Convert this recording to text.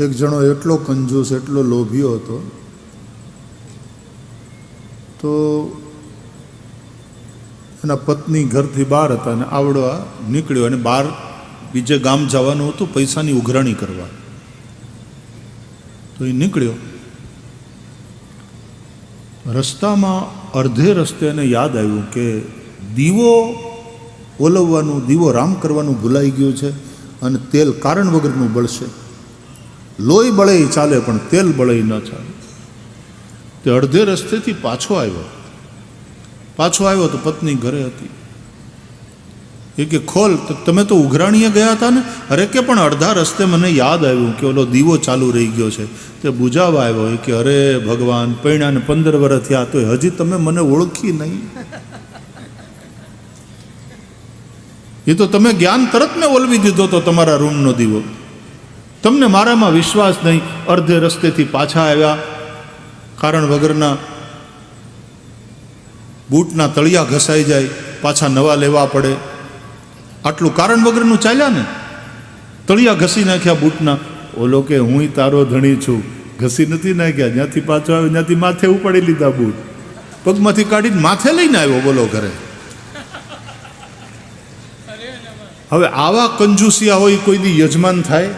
એક જણો એટલો કંજૂસ, એટલો લોભીયો હતો, તો એના પત્ની ઘરથી બહાર હતા અને આવડવા નીકળ્યો અને બહાર બીજે ગામ જવાનું હતું પૈસાની ઉઘરાણી કરવા. તો એ નીકળ્યો. રસ્તામાં અડધે રસ્તે એને યાદ આવ્યું કે દીવો ઓલવવાનું, દીવો રામ કરવાનું ભૂલાઈ ગયું છે અને તેલ કારણ વગરનું બળશે. લોહી બળે ચાલે પણ તેલ બળે ન ચાલે. તે અડધે રસ્તેથી પાછો આવ્યો. પાછો આવ્યો તો પત્ની ઘરે હતી. એ કે, ખોલ તમે તો ઉઘરાણીએ ગયા હતા ને? અરે કે પણ અડધા રસ્તે મને યાદ આવ્યું કે ઓલો દીવો ચાલુ રહી ગયો છે. તે બુજાવા આવ્યો. એ કે, અરે ભગવાન, પૈણાને પંદર વર્ષ થયા તો હજી તમે મને ઓળખી નહીં. એ તો તમે જ્ઞાન તરત મેં ઓલવી દીધો તો તમારા રૂમનો દીવો. તમને મારામાં વિશ્વાસ નહીં, અર્ધે રસ્તેથી પાછા આવ્યા. કારણ વગરના બૂટના તળિયા ઘસાઈ જાય, પાછા નવા લેવા પડે. આટલું કારણ વગરનું ચાલ્યા ને? તળિયા ઘસી નાખ્યા બૂટના. ઓલો કે હું તારો ધણી છું. ઘસી નથી નાખ્યા. જ્યાંથી પાછો આવ્યો, ત્યાંથી માથે ઉપાડી લીધા બૂટ. પગમાંથી કાઢીને માથે લઈને આવ્યો બોલો ઘરે. હવે આવા કંજુસિયા હોય, કોઈ દી યજમાન થાય?